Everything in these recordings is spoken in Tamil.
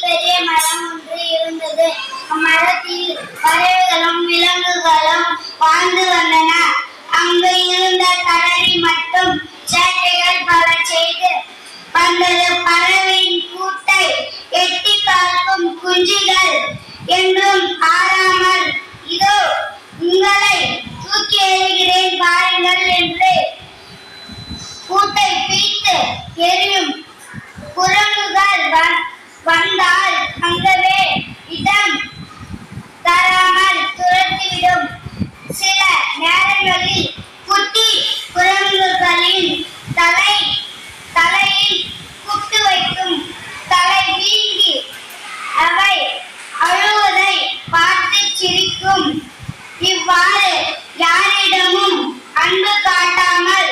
பெரிய மரம் ஒன்று இருந்தது. அம்மரத்தில் பறவைகளும் விலங்குகளும் வாழ்ந்து வந்தன. அங்கு இருந்த கரடி மட்டும் சேட்டைகள் பல செய்து வந்தது. பறவையின் கூட்டை எட்டி பார்க்கும் குஞ்சுகள் இவ்வாறு யாரிடமும் அன்பு காட்டாமல்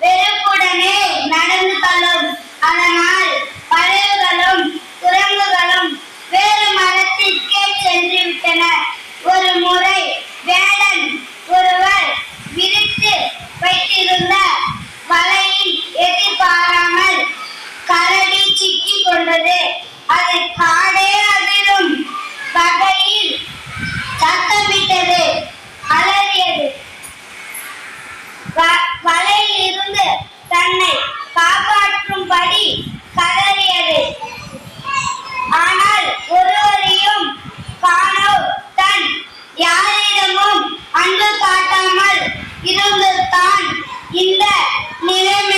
வெறுப்புடனே நடந்து கொள்ளும் அதனால் பறவைகளும் குரங்குகளும் வேறு மரத்திற்கே சென்று விட்டன. ஒரு முறை வேடன் ஒருவர் விரித்து வைத்திருந்த வலையில் எதிர்பாராமல் கரடி சிக்கி கொண்டது. அதை காடே அதிரும் வகையில் தக்க ¡Mírenme!